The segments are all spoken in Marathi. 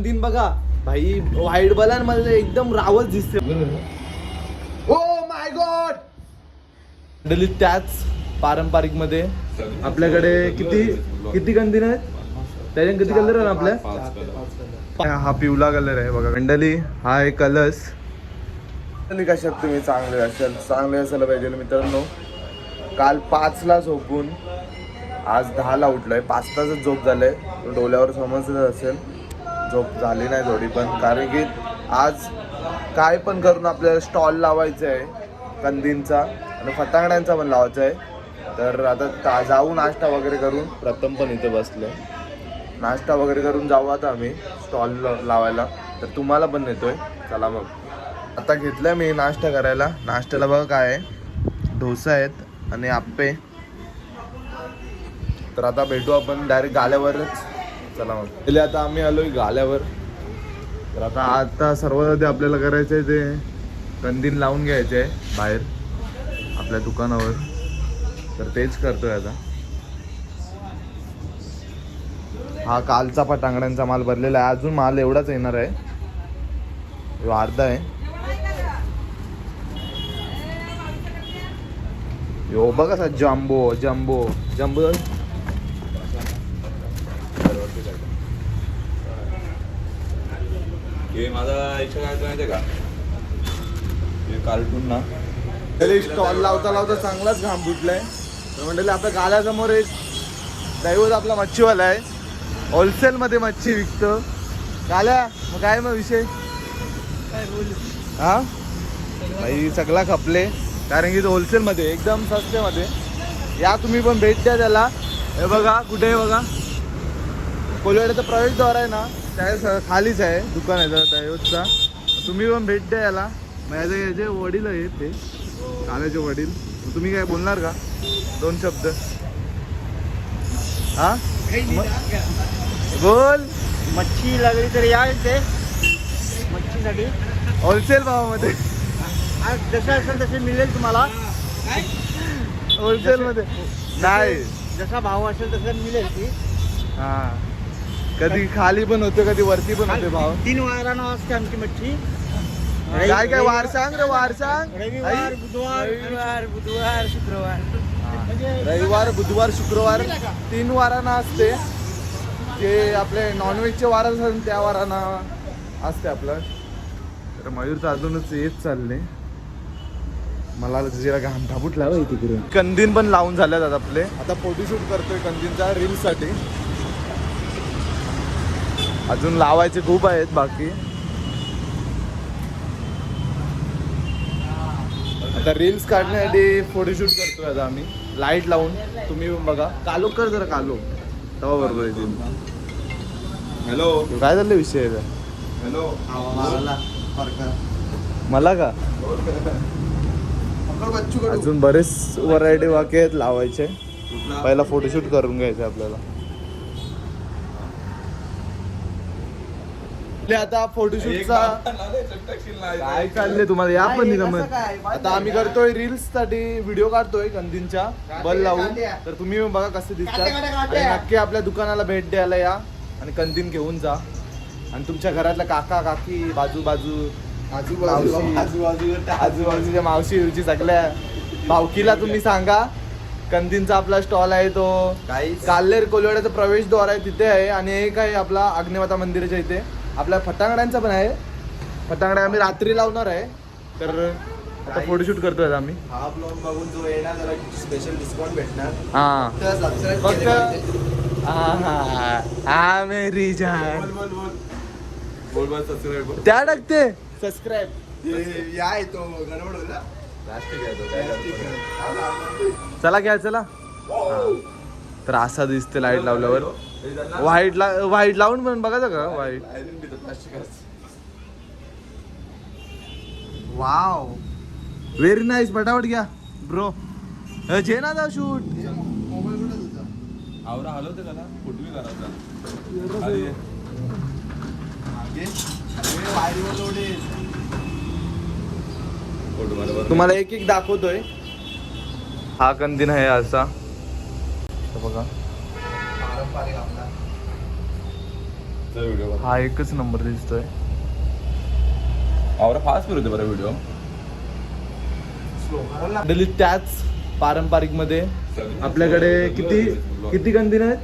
दिन बघा. भाई व्हाईट बलांमध्ये एकदम रावच दिसते ओ माय गॉड! मंडळी त्याच पारंपरिकमध्ये आपल्याकडे किती किती कंदीन आहेत? त्याच्या किती कलर आहे आपल्या? हा पिवला कलर आहे बघा. मंडळी हा आहे कलर्स कशात तुम्ही? चांगले असाल. चांगले असायला पाहिजे मित्रांनो. काल पाचला झोपून आज दहाला उठलोय. पाच तासच झोप झालंय. डोल्यावर समजलं असेल. झोप झाली नाही थोडी पण कारण की आज काय पण करून आपल्याला स्टॉल लावायचा आहे कंदींचा आणि फटाकड्यांचा पण लावायचा आहे. तर आता जाऊ नाश्ता वगैरे करून. प्रथम पण इथे बसले. नाश्ता वगैरे करून जाऊ आता आम्ही स्टॉल लावायला. तर तुम्हाला पण नेतोय. चला मग. आता घेतलं मी नाश्ता करायला. नाश्त्याला बघा काय आहे. डोसा आहेत आणि आप्पे. तर आता भेटू आपण डायरेक्ट गाल्यावरच. चला मग. पहिले आता आम्ही आलोय गाल्यावर. तर आता आता सर्वात आधी आपल्याला करायचं आहे ते कंदील लावून घ्यायचे आहे बाहेर आपल्या दुकानावर. तर तेच करतोय आता. हा कालचा पटांगड्यांचा माल भरलेला आहे. अजून माल एवढाच येणार आहे. अर्धा आहे. यो बघा सा जम्बो जम्बो. जम्बो हे काय माहितीये का? हे कार्टून ना. तरी स्टॉल लावता लावता चांगलाच घाम फुटलाय. तर म्हणजे आपल्या गाल्यासमोर एक दैवत आपला मच्छीवाला आहे. होलसेल मध्ये मच्छी विकतो. गाल्या मग काय मग विषय? हा? भाई सगळा खपले. कारण की तो होलसेल मध्ये एकदम सस्त्यामध्ये. या तुम्ही पण भेट द्या त्याला. हे बघा कुठे आहे बघा? कोलवाड्याचा प्रवेशद्वार आहे ना? त्या खालीच आहे दुकान आहे जरा दैवतचा तुम्ही पण भेट द्या याला. माझे याचे वडील आहेत ते काल्याचे वडील. तुम्ही काय बोलणार का? दोन शब्द. हा? बोल. मच्छी लागली तर या इथे. मच्छीसाठी. होलसेल भावामध्ये. आज जसं असेल तसे मिळेल तुम्हाला. होलसेल मध्ये नाही. जसा भाव असेल तसा मिळेल ती. हा. कधी खाली पण होते कधी वरती पण होते भाव. तीन वारानं असते आमची मच्छी. काय काय वार सांग रे वार सांग. रविवार? बुधवार. रविवार बुधवार शुक्रवार. म्हणजे रविवार बुधवार शुक्रवार तीन वारांना असते. ते आपले नॉनव्हेजचे वार असतात त्या वारांना असते आपलं. तर मयूरचं अजूनच येत चालले मला जरा घाम थापुटला बाई तिकडे कंदीन पण लावून झाल्यात आता आपले. आता फोटोशूट करतोय कंदीनचा रील्ससाठी अजून लावायचे खूप आहेत बाकी. आता रील्स काढण्यासाठी फोटोशूट करतोय आता आम्ही. लाइट लावून तुम्ही बघा. कालो कर जरा कालो. तेव्हा बरोबर येतील हॅलो काय झालं विषय? आहे हॅलो मला का? अजून बरेच व्हरायटी वाके आहेत लावायचे. पहिला फोटोशूट करून घ्यायचं आपल्याला. आपले आता फोटोशूटचा काय चाललंय तुम्हाला? या पण निगम आता आम्ही करतोय रील्ससाठी व्हिडिओ काढतोय गंदींच्या बल लावून. तर तुम्ही पण बघा कसे दिसतात. आणि नक्की आपल्या दुकानाला भेट द्यायला या. आणि कंदीन घेऊन जा. आणि तुमच्या घरातल्या काका काकी बाजू बाजू मावशी, आजूबाजूच्या मावशी बिवशी सगळ्या. भावकीला तुम्ही सांगा. कंदीनचा आपला स्टॉल आहे तो. काल्लेर कोलवाड्याचा प्रवेशद्वार आहे तिथे आहे. आणि एक आहे आपला अग्निमाता मंदिराच्या इथे. आपल्या फटांगड्यांचा पण आहे. फटांगड्या आम्ही रात्री लावणार आहे. तर आता फोटोशूट करतोय आम्ही. हा ब्लॉग बघून जो येणार त्याला स्पेशल डिस्काउंट भेटणार. हा. फक्त केले पाहिजे. हा. मेरी जान. बोल बोल बोल. बोल बोल सबस्क्राईब त्या टाकते. सबस्क्राईब या आहे तो गडबड होईल? चला घ्या चला. हा. तर असा दिसते लाइट लावल्यावर. व्हाईट ला व्हाईट लावून पण बघायचं का? व्हाईट. वाव व्हेरी नाईस फटाफट घ्या ब्रो जे ना जा शूट आवरा हलवते का ना करायचा. तुम्हाला एक एक दाखवतोय. हा कंदीन आहे असा. बघा. पारंपरिक आपला. व्हिडिओ हा एकच नंबर दिसतोय. आवरा फास्ट बरं व्हिडिओ त्याच पारंपरिकमध्ये आपल्याकडे किती किती कंदील आहेत?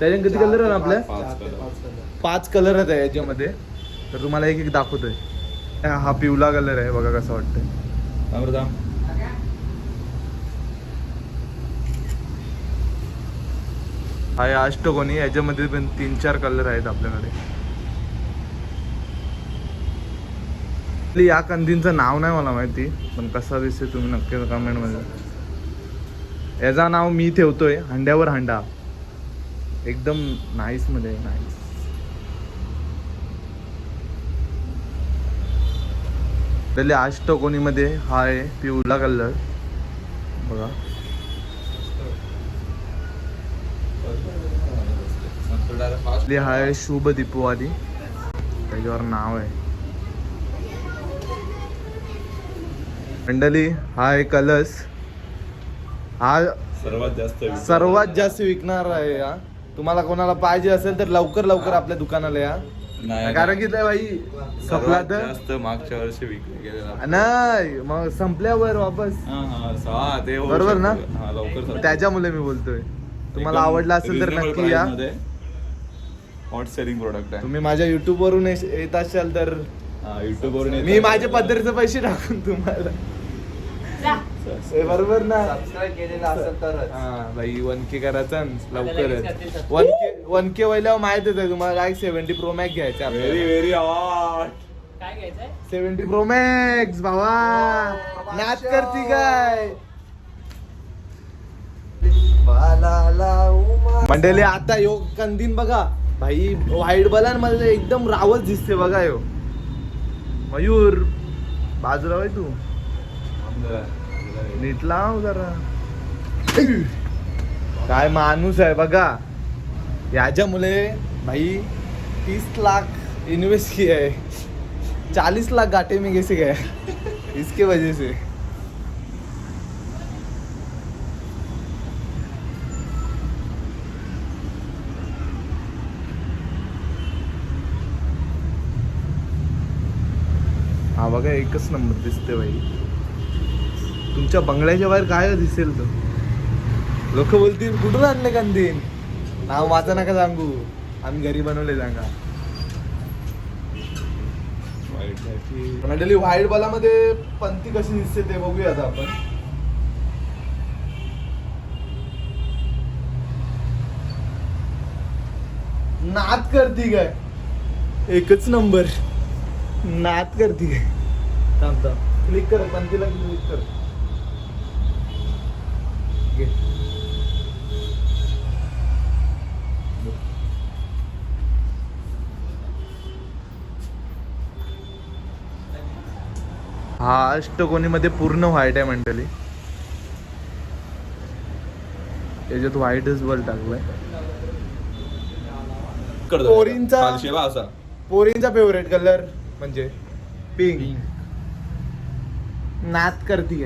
त्याच्यात किती कलर आहेत आपल्या. पाच कलर आहेत याच्यामध्ये. तर तुम्हाला एक एक दाखवतोय. हा पिवला कलर आहे बघा कसं वाटतंय थांब रे थांब. हा आहे अष्टकोनी. याच्यामध्ये पण तीन चार कलर आहेत आपल्याकडे. या कंदींचं नाव नाही मला माहिती पण कसा दिसते तुम्ही नक्की कमेंटमध्ये याचा नाव मी ठेवतोय हंड्यावर हंडा. एकदम नाईसमध्ये नाईस त्याला अष्टकोणीमध्ये हा आहे पिवळा कलर बघा. आपली हा आहे शुभ दीपवाली त्याच्यावर नाव आहे मंडळी हा आहे कलश हा सर्वात जास्त सर्वात जास्त विकणार आहे हा. तुम्हाला कोणाला पाहिजे असेल तर लवकर लवकर आपल्या दुकानाला या. नाही कारण की ते भाई संपला सर्वात तर जास्त मागच्या वर्षी विकले गेलेला. नाही मग संपल्यावर वापस. हा, हा, सहा, ते होऊ बरोबर ना? शकतं. हा, लवकर. त्याच्यामुळे मी बोलतोय. तुम्हाला आवडला असेल तर नक्की या. हॉट सेलिंग प्रोडक्ट आहे. तुम्ही माझ्या युट्यूब वरून येश- येत असाल तर युट्यूब वरून मी माझ्या पद्धतीचे पैसे टाकून तुम्हाला. हे बरोबर ना? सबस्क्राईब केलेलं असेल तरच. हा भाई वन के करायचा न, लवकरच. करतील subscribe. One K one K व्हायल्यावर माहीत आहे तुम्हाला काय सेव्हन्टी प्रो मॅक्स घ्यायचे व्हेरी व्हेरी हॉट काय घ्यायचंय सेव्हन्टी प्रो मॅक्स भावा. नाच करती काय? मंडळी आता यो कंदीन बघा. भाई व्हाईट बलांमध्ये एकदम रावच दिसते बघा यो. मयूर बाजूला आहे तू. नीट लाव जरा. काय माणूस आहे बघा. याच्यामुळे भाई तीस लाख इन्वेस्ट किया है चालीस लाख घाटे में कैसे गए इसके वजह से हा बघा एकच नंबर दिसते भाई तुमच्या बंगल्याच्या बाहेर काय दिसेल तो? लोक बोलतील कुठून आणले कांदीन नाव माझं नका सांगू. आम्ही घरी बनवले सांगा. मंडळी व्हाईट बॉलामध्ये पंथी कशी दिसते ते बघूया आता आपण. नाद करती काय? एकच नंबर. नाद करती काय? थांब थांब. क्लिक कर पंथीला क्लिक कर. घे. हा अष्टकोनीमध्ये पूर्ण व्हाईट आहे मंडळी. याच्यात व्हाईटच बल टाकलाय. पोरींचा- शेवा असा. पोरींचा फेवरेट कलर म्हणजे पिंक नात करती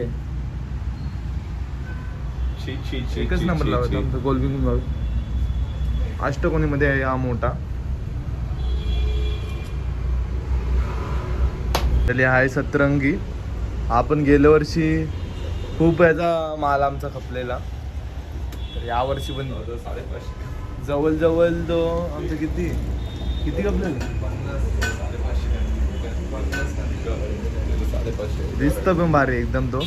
शी, एकच नंबर शी. आमचा गोलबिंग भाग अष्टकोनीमध्ये आहे हा मोठा. त्याला आहे सतरंगी. हा पण गेल्या वर्षी खूप याचा माल आमचा खपलेला. तर या वर्षी पण जवळ जवळ तो आमचं किती? किती खपलेलं? साडेपाचशे दिसतं पण भारी एकदम तो.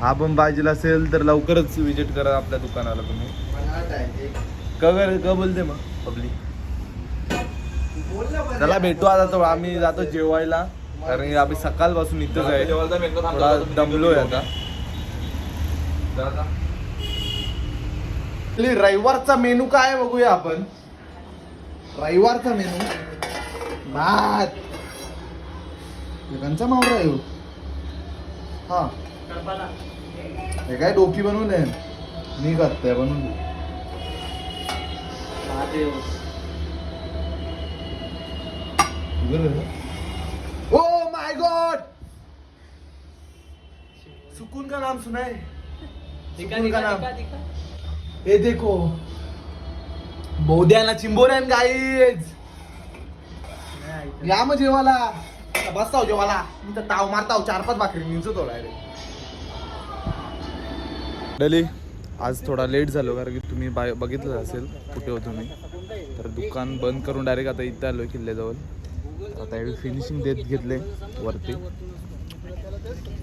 हा पण पाहिजे असेल तर लवकरच विजिट करा आपल्या दुकानाला तुम्ही. का कर का बोलते मग पब्लिक चला भेटू आता तो आम्ही जातो जेवायला. कारण की आम्ही सकाळपासून इथंच आहे. थोडा दमलोय आता. रविवारचा मेनू काय बघूया आपण? रविवारचा मेनू? भात. कंचा मावरा आहे हो. हा. हे काय डोकी बनवून आहे मी करतोय बनवून दे. Oh my God! सुकून का नाम सुना है दिखा सुकून का दिखा नाम? दिखा दिखा. ये देखो. बोद्याना चिंबोऱ्यान गाईज या मग जेवाला बसताव जेवाला. मी तर ताव मारताव चार पाच भाकरी निंच डली आज थोडा लेट झालो कारण की तुम्ही बाय बघितलं असेल कुठे होतो मी तर दुकान बंद करून डायरेक्ट आता इथं आलो किल्ल्याजवळ. आता एवढी फिनिशिंग देत घेतले वरती.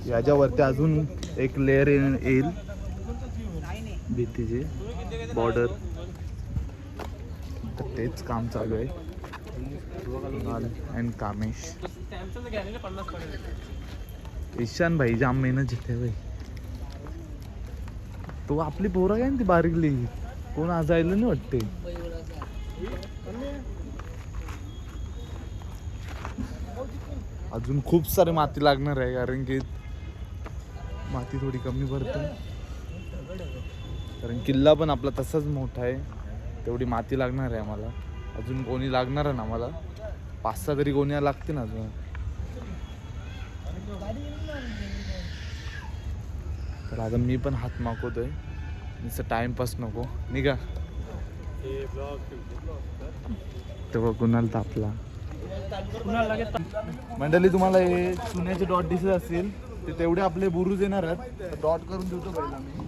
याच्यावरती अजून एक लेअर येईल. भीतीची बॉर्डर तर तेच काम चालू आहे. अँड कामेश. ईशान भाई जाम मेहनत घेते भाई तो आपली पोरं काय ना ती बारीकली? कोण आज नाही वाटते. अजून खूप सारे माती लागणार आहे कारण की माती थोडी कमी भरते. कारण किल्ला पण आपला तसाच मोठा आहे. तेवढी माती लागणार आहे आम्हाला. अजून कोणी लागणार आहे ना आम्हाला? पाच सहा तरी कोणी लागते ना अजून. तर आता मी पण हात मागवतोय. नुसतं टाइमपास नको. निघा. तेव्हा कुणाला तापला. मंडळी तुम्हाला हे चुन्याचे डॉट दिसत असतील ते तेवढे आपले बुरुज येणार आहेत. डॉट करून देतो पहिला मी.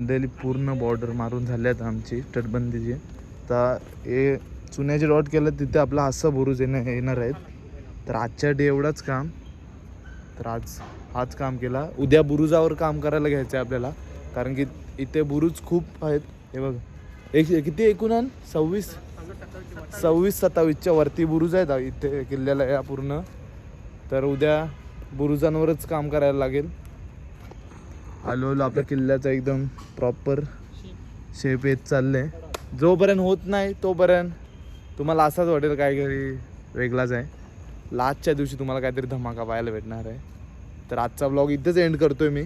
दिल्ली पूर्ण बॉर्डर मारून झाले आहेत आमची तटबंदीची. तर हे चुन्याचे डॉट केलं तिथे आपला असं बुरुज येणं येणार आहेत. तर आजच्या डे एवढंच काम. तर आज हाच काम केला. उद्या बुरुजावर काम करायला घ्यायचं आहे आपल्याला. कारण की इथे बुरुज खूप आहेत. हे बघ. एक किती एकूण आण? सव्वीस? सव्वीस सत्तावीसच्या वरती बुरुज आहेत इथे किल्ल्याला या पूर्ण. तर उद्या बुरुजांवरच काम करायला लागेल. आलो आलो आपल्या किल्ल्याचा एकदम प्रॉपर शेप येत चाललंय. जोपर्यंत होत नाही तोपर्यंत तुम्हाला असाच वाटेल काहीतरी वेगळाच आहे. लास्टच्या दिवशी तुम्हाला काहीतरी धमाका पाहायला भेटणार आहे. तर आजचा ब्लॉग इथेच एंड करतोय मी.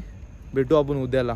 भेटू आपण उद्याला.